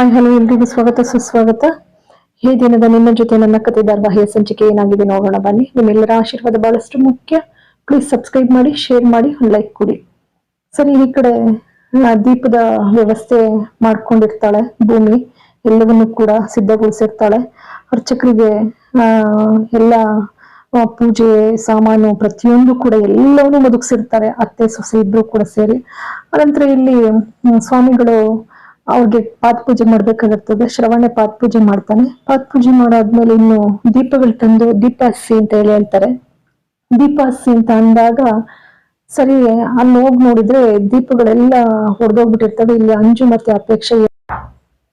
Hi, hello, ಎಲ್ರಿಗೂ ಸ್ವಾಗತ, ಸುಸ್ವಾಗತ. ಈ ದಿನದ ನಿಮ್ಮ ಜೊತೆ ನನ್ನ ಕತೆ ಧಾರಾವಾಹಿಯ ಸಂಚಿಕೆ ಏನಾಗಿದೆ ನೋಡೋಣ, ಬನ್ನಿ. ನಿಮ್ಮೆಲ್ಲರ ಆಶೀರ್ವಾದ ಬಹಳಷ್ಟು ಮುಖ್ಯ. ಪ್ಲೀಸ್ ಸಬ್ಸ್ಕ್ರೈಬ್ ಮಾಡಿ ಶೇರ್ ಮಾಡಿ ಲೈಕ್ ಕೊಡಿ. ಸರಿ, ಈ ಕಡೆ ದೀಪದ ವ್ಯವಸ್ಥೆ ಮಾಡ್ಕೊಂಡಿರ್ತಾಳೆ ಭೂಮಿ. ಎಲ್ಲವನ್ನು ಕೂಡ ಸಿದ್ಧಗೊಳಿಸಿರ್ತಾಳೆ. ಅರ್ಚಕರಿಗೆ ಎಲ್ಲ ಪೂಜೆ, ಸಾಮಾನು ಪ್ರತಿಯೊಂದು ಕೂಡ ಎಲ್ಲವನ್ನೂ ಒದಗಿಸಿರ್ತಾರೆ ಅತ್ತೆ, ಸೊಸೆ ಇಬ್ರು ಕೂಡ ಸೇರಿ. ಅನಂತರ ಇಲ್ಲಿ ಸ್ವಾಮಿಗಳು ಅವ್ರಿಗೆ ಪಾದ ಪೂಜೆ ಮಾಡ್ಬೇಕಾಗಿರ್ತದೆ ಶ್ರವಣ ಪಾತ್ ಪೂಜೆ ಮಾಡ್ತಾನೆ. ಪಾತ್ ಪೂಜೆ ಮಾಡಾದ್ಮೇಲೆ ಇನ್ನು ದೀಪಗಳು ತಂದು ದೀಪ ಹಚ್ಚಿ ಅಂತ ಹೇಳಿ ಹೇಳ್ತಾರೆ. ದೀಪ ಹಸಿ ಅಂತ ಅಂದಾಗ ಸರಿ, ಅಲ್ಲಿ ಹೋಗಿ ನೋಡಿದ್ರೆ ದೀಪಗಳೆಲ್ಲ ಹೊಡೆದೋಗ್ಬಿಟ್ಟಿರ್ತವೆ ಇಲ್ಲಿ ಅಂಜು ಮತ್ತೆ ಅಪೇಕ್ಷೆ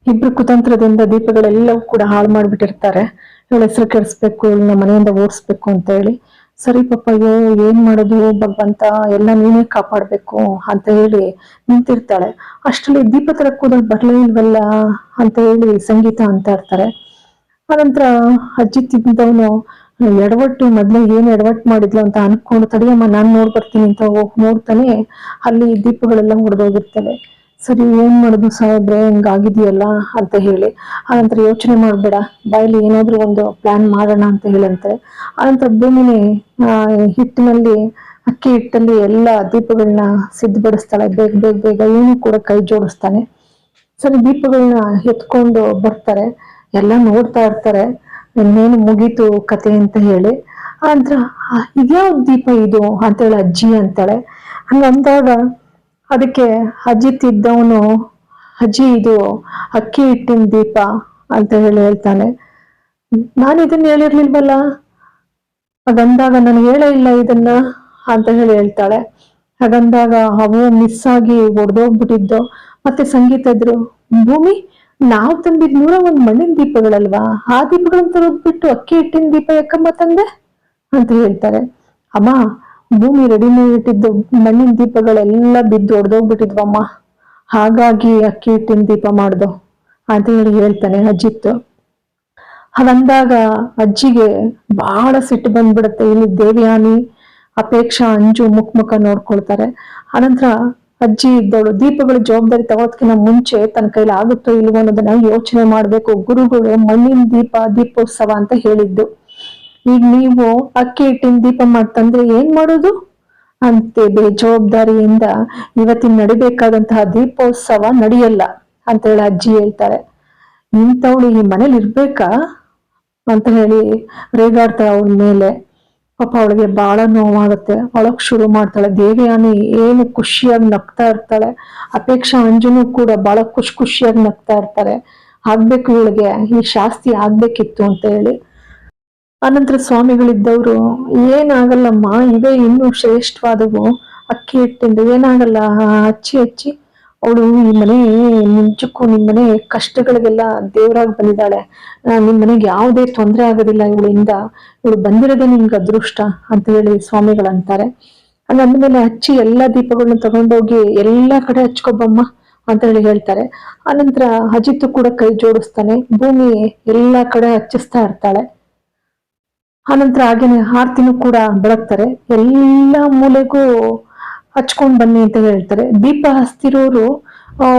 ಇಬ್ರು ಕುತಂತ್ರದಿಂದ ದೀಪಗಳೆಲ್ಲವೂ ಕೂಡ ಹಾಳು ಮಾಡ್ಬಿಟ್ಟಿರ್ತಾರೆ. ಇವಳ ಹೆಸರು ಕೆಡಿಸ್ಬೇಕು ಇವಳನ್ನ ಮನೆಯಿಂದ ಓಡಿಸ್ಬೇಕು ಅಂತ ಹೇಳಿ. ಸರಿ ಪಪ್ಪ, ಅಯ್ಯೋ, ಏನ್ ಮಾಡೋದು ಭಗವಂತ ಎಲ್ಲ ನೀನೇ ಕಾಪಾಡ್ಬೇಕು ಅಂತ ಹೇಳಿ ನಿಂತಿರ್ತಾಳೆ. ಅಷ್ಟರಲ್ಲಿ ದೀಪ ತರ ಕೂದಲು ಬರ್ಲೇ ಇಲ್ವಲ್ಲ ಅಂತ ಹೇಳಿ ಸಂಗೀತ ಅಂತ ಇರ್ತಾರೆ. ಅನಂತರ ಅಜ್ಜಿ ತಿಂದವನು ಎಡವಟ್ಟು, ಮೊದ್ಲೇ ಏನ್ ಎಡವಟ್ಟು ಮಾಡಿದ್ಲು ಅಂತ ಅನ್ಕೊಂಡು ತಡಿಯಮ್ಮ, ನಾನ್ ನೋಡ್ಬರ್ತೀನಿ ಅಂತ ಹೋಗಿ ನೋಡ್ತಾನೆ ಅಲ್ಲಿ ದೀಪಗಳೆಲ್ಲ ಹೊಡೆದೋಗಿರ್ತವೆ ಸರಿ, ಏನ್ ಮಾಡುದು ಸಾಹೇಬ್ರೆ? ಹಿಂಗಾಗಿದೆಯಲ್ಲ ಅಂತ ಹೇಳಿ. ಆನಂತರ ಯೋಚನೆ ಮಾಡ್ಬೇಡ. ಬಾಯಲ್ಲಿ ಏನಾದ್ರೂ ಒಂದು ಪ್ಲಾನ್ ಮಾಡೋಣ ಅಂತ ಹೇಳಂತೆ. ಆನಂತರ ಭೂಮಿನಿ ಹಿಟ್ಟಿನಲ್ಲಿ, ಅಕ್ಕಿ ಹಿಟ್ಟಲ್ಲಿ ಎಲ್ಲ ದೀಪಗಳನ್ನ ಸಿದ್ಧಪಡಿಸ್ತಾಳೆ. ಬೇಗ ಬೇಗ ಬೇಗ ಏನು ಕೂಡ ಕೈ ಜೋಡಿಸ್ತಾನೆ. ಸರಿ ದೀಪಗಳನ್ನ ಎತ್ಕೊಂಡು ಬರ್ತಾರೆ. ಎಲ್ಲ ನೋಡ್ತಾ ಇರ್ತಾರೆ. ಇನ್ನೇನು ಮುಗೀತು ಕತೆ ಅಂತ ಹೇಳಿ. ಆನಂತರ ಇದ್ಯಾವ ಇದ್ಯಾವ್ ದೀಪ ಇದು? ಅಂತೇಳಿ ಅಜ್ಜಿ ಅಂತಾಳೆ. ಹಂಗಂದಾಗ ಅದಕ್ಕೆ ಅಜ್ಜಿ ತಿದ್ದವನು ಅಜ್ಜಿ ಇದು ಅಕ್ಕಿ ಹಿಟ್ಟಿನ ದೀಪ ಅಂತ ಹೇಳಿ ಹೇಳ್ತಾನೆ. ನಾನು ಇದನ್ನ ಹೇಳಿರ್ಲಿಲ್ವಲ್ಲ? ಅದಂದಾಗ ನಾನು ಹೇಳೇ ಇಲ್ಲ ಇದನ್ನ ಅಂತ ಹೇಳಿ ಹೇಳ್ತಾಳೆ. ಹಾಗಂದಾಗ ಅವು ಮಿಸ್ ಆಗಿ ಒಡೆದೋಗ್ಬಿಟ್ಟಿದ್ದು. ಮತ್ತೆ ಸಂಗೀತ ಇದ್ರು ಭೂಮಿ, ನಾವ್ ತಂದಿದ್ ನೂರ ಒಂದ್ ಮಣ್ಣಿನ ದೀಪಗಳಲ್ವಾ? ಆ ದೀಪಗಳನ್ನ ತರೋದ್ಬಿಟ್ಟು ಅಕ್ಕಿ ಹಿಟ್ಟಿನ ದೀಪ ಯಾಕಮ್ಮ ತಂದೆ? ಅಂತ ಹೇಳ್ತಾರೆ. ಅಮ್ಮ ಭೂಮಿ ರೆಡಿ ಮೇಡ್ ಮಣ್ಣಿನ ದೀಪಗಳೆಲ್ಲ ಬಿದ್ದು ಒಡೆದೋಗ್ಬಿಟ್ಟಿದ್ವಮ್ಮ. ಹಾಗಾಗಿ ಅಕ್ಕಿ ಹಿಟ್ಟಿನ ದೀಪ ಮಾಡ್ದು ಅಂತ ಹೇಳಿ ಹೇಳ್ತಾನೆ ಅಜ್ಜಿತ್ತು ಅವಂದಾಗ ಅಜ್ಜಿಗೆ ಬಹಳ ಸಿಟ್ಟು ಬಂದ್ಬಿಡುತ್ತೆ. ಇಲ್ಲಿ ದೇವಯಾನಿ, ಅಪೇಕ್ಷಾ, ಅಂಜು ಮುಖ ಮುಖ ನೋಡ್ಕೊಳ್ತಾರೆ. ಅನಂತರ ಅಜ್ಜಿ ಇದ್ದವಳು ದೀಪಗಳ ಜವಾಬ್ದಾರಿ ತಗೋದಕ್ಕಿಂತ ಮುಂಚೆ ತನ್ನ ಕೈಲಿ ಆಗುತ್ತೋ ಇಲ್ವೋ ಅನ್ನೋದನ್ನ ಯೋಚನೆ ಮಾಡ್ಬೇಕು. ಗುರುಗಳು ಮಣ್ಣಿನ ದೀಪ, ದೀಪೋತ್ಸವ ಅಂತ ಹೇಳಿದ್ದು. ಈಗ ನೀವು ಅಕ್ಕಿ ಹಿಟ್ಟಿನ ದೀಪ ಮಾಡ್ತಂದ್ರೆ ಏನ್ ಮಾಡೋದು? ಅಂತೆ ಬೇಜವಾಬ್ದಾರಿಯಿಂದ ಇವತ್ತಿನ ನಡಿಬೇಕಾದಂತಹ ದೀಪೋತ್ಸವ ನಡೆಯಲ್ಲ ಅಂತ ಹೇಳಿ ಅಜ್ಜಿ ಹೇಳ್ತಾರೆ. ಇಂಥವಳು ಈ ಮನೇಲಿ ಇರ್ಬೇಕಾ? ಅಂತ ಹೇಳಿ ರೇಗಾಡ್ತಾಳೆ ಅವಳ ಮೇಲೆ. ಪಾಪ ಅವಳಿಗೆ ಬಹಳ ನೋವಾಗುತ್ತೆ. ಒಳಗ್ ಶುರು ಮಾಡ್ತಾಳೆ. ದೇವಯಾನಿ ಏನು ಖುಷಿಯಾಗಿ ನಗ್ತಾ ಇರ್ತಾಳೆ. ಅಪೇಕ್ಷಾ ಅಂಜುನು ಕೂಡ ಬಹಳ ಖುಷಿ ಖುಷಿಯಾಗಿ ನಗ್ತಾ ಇರ್ತಾರೆ. ಆಗ್ಬೇಕು ಇವಳಿಗೆ. ಈ ಶಾಸ್ತಿ ಆಗ್ಬೇಕಿತ್ತು ಅಂತ ಹೇಳಿ ಅನಂತರ ಸ್ವಾಮಿಗಳಿದ್ದವರು ಏನಾಗಲ್ಲಮ್ಮ ಇವೇ ಇನ್ನೂ ಶ್ರೇಷ್ಠವಾದವು. ಅಕ್ಕಿ ಹಿಟ್ಟಿಂದ ಏನಾಗಲ್ಲ ಹಚ್ಚಿ ಹಚ್ಚಿ ಅವಳು ಈ ಮನೆ ಮುಂಚಕ್ಕೂ ನಿಮ್ ಮನೆ ಕಷ್ಟಗಳಿಗೆಲ್ಲ ದೇವರಾಗಿ ಬಂದಿದ್ದಾಳೆ. ಆ, ನಿಮ್ ಮನೆಗೆ ಯಾವುದೇ ತೊಂದರೆ ಆಗೋದಿಲ್ಲ ಇವಳಿಂದ. ಇವಳು ಬಂದಿರೋದೇ ನಿಮ್ಗೆ ಅದೃಷ್ಟ ಅಂತ ಹೇಳಿ ಸ್ವಾಮಿಗಳಂತಾರೆ. ಹಂಗಂದ್ಮೇಲೆ ಹಚ್ಚಿ ಎಲ್ಲಾ ದೀಪಗಳನ್ನ ತಗೊಂಡೋಗಿ ಎಲ್ಲಾ ಕಡೆ ಹಚ್ಕೊಬಮ್ಮ ಅಂತ ಹೇಳಿ ಹೇಳ್ತಾರೆ. ಆನಂತರ ಅಜಿತ್ ಕೂಡ ಕೈ ಜೋಡಿಸ್ತಾನೆ. ಭೂಮಿ ಎಲ್ಲಾ ಕಡೆ ಹಚ್ಚಿಸ್ತಾ ಇರ್ತಾಳೆ. ಆನಂತರ ಹಾಗೇನೆ ಆರ್ತಿನೂ ಕೂಡ ಬೆಳಗ್ತಾರೆ. ಎಲ್ಲ ಮೂಲೆಗೂ ಹಚ್ಕೊಂಡ್ ಬನ್ನಿ ಅಂತ ಹೇಳ್ತಾರೆ. ದೀಪ ಹಸ್ತಿರೋರು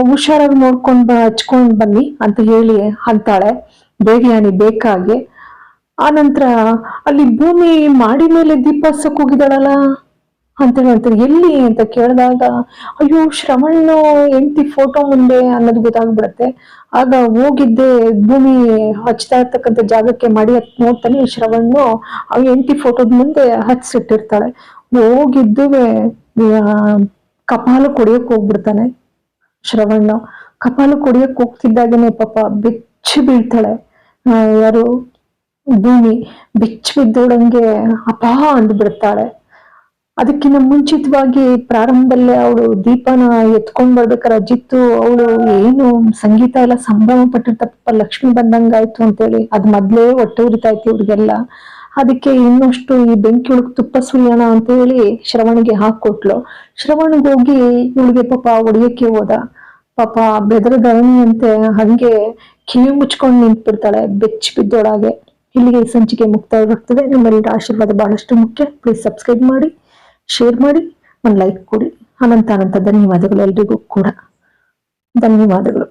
ಹುಷಾರಾಗಿ ನೋಡ್ಕೊಂಡ್ ಬ, ಹಚ್ಕೊಂಡ್ ಬನ್ನಿ ಅಂತ ಹೇಳಿ ಅಂತಾಳೆ. ದೇವಯಾನಿ ಬೇಕಾಗಿ. ಆನಂತರ ಅಲ್ಲಿ ಭೂಮಿ ಮಾಡಿ ಮೇಲೆ ದೀಪ ಹಚ್ಚಕ್ ಹೋಗಿದ್ದಾಳಲ್ಲ? ಅಂತ ಹೇಳ್ತಾರೆ. ಎಲ್ಲಿ ಅಂತ ಕೇಳಿದಾಗ, ಅಯ್ಯೋ ಶ್ರವಣ್ಣು ಹೆಂಡತಿ ಫೋಟೋ ಮುಂದೆ ಅನ್ನೋದು ಗೊತ್ತಾಗ್ಬಿಡತ್ತೆ. ಆಗ ಹೋಗಿದ್ದೆ, ಭೂಮಿ ಹಚ್ತಾ ಇರ್ತಕ್ಕಂಥ ಜಾಗಕ್ಕೆ ಮಾಡಿ ಹತ್ ನೋಡ್ತಾನೆ ಶ್ರವಣ್ಣು ಆ ಹೆಂಡತಿ ಫೋಟೋದ ಮುಂದೆ ಹಚ್ಚಿಟ್ಟಿರ್ತಾಳೆ. ಹೋಗಿದ್ದುವೆ ಕಪಾಲು ಕೊಡಿಯಕ್ ಹೋಗ್ಬಿಡ್ತಾನೆ ಶ್ರವಣ್ಣ ಕಪಾಲು ಕೊಡಿಯಕ್ ಹೋಗ್ತಿದ್ದಾಗನೆ ಪಾಪ ಬೆಚ್ಚಿ ಬೀಳ್ತಾಳೆ. ಯಾರು? ಭೂಮಿ. ಬೆಚ್ಚಿ ಬಿದ್ದೋಡಂಗೆ ಅಪಾ ಅಂದ್ಬಿಡ್ತಾಳೆ. ಅದಕ್ಕಿಂತ ಮುಂಚಿತವಾಗಿ ಪ್ರಾರಂಭದಲ್ಲೇ ಅವಳು ದೀಪನ ಎತ್ಕೊಂಡ್ ಬರ್ಬೇಕಾದ್ರೆ ಅಜಿತ್ತು ಅವಳು ಏನು ಸಂಗೀತ ಎಲ್ಲ ಸಂಭ್ರಮ ಪಟ್ಟಿರ್ತಪ್ಪ, ಲಕ್ಷ್ಮಿ ಬಂದಂಗಾಯ್ತು ಅಂತೇಳಿ. ಅದ್ ಮೊದ್ಲೇ ಹೊಟ್ಟೆ ಉರಿತಾ ಇತ್ತು ಇವ್ರಿಗೆಲ್ಲ. ಅದಕ್ಕೆ ಇನ್ನಷ್ಟು ಈ ಬೆಂಕಿ ಒಳಗ್ ತುಪ್ಪ ಸುರಿಯೋಣ ಅಂತ ಹೇಳಿ ಶ್ರವಣಿಗೆ ಹಾಕೊಟ್ಲು. ಶ್ರವಣಿಗೆ ಹೋಗಿ ಇವಳಿಗೆ ಪಾಪ ಹೊಡಿಯಕ್ಕೆ ಹೋದ. ಪಾಪ ಬೆದರ ಧರಣಿಯಂತೆ ಹಂಗೆ ಕಿವಿ ಮುಚ್ಕೊಂಡು ನಿಂತ್ಬಿಡ್ತಾಳೆ ಬೆಚ್ಚ ಬಿದ್ದೊಳಗೆ. ಇಲ್ಲಿಗೆ ಸಂಚಿಕೆ ಮುಕ್ತಾಯವಾಗ್ತದೆ. ನಮ್ಮಲ್ಲಿ ಆಶೀರ್ವಾದ ಬಹಳಷ್ಟು ಮುಖ್ಯ. ಪ್ಲೀಸ್ ಸಬ್ಸ್ಕ್ರೈಬ್ ಮಾಡಿ. ಶೇರ್ ಮಾಡಿ ಒಂದು ಲೈಕ್ ಕೊಡಿ. ಅನಂತ ಅನಂತ ಧನ್ಯವಾದಗಳು ಎಲ್ರಿಗೂ ಕೂಡ. ಧನ್ಯವಾದಗಳು.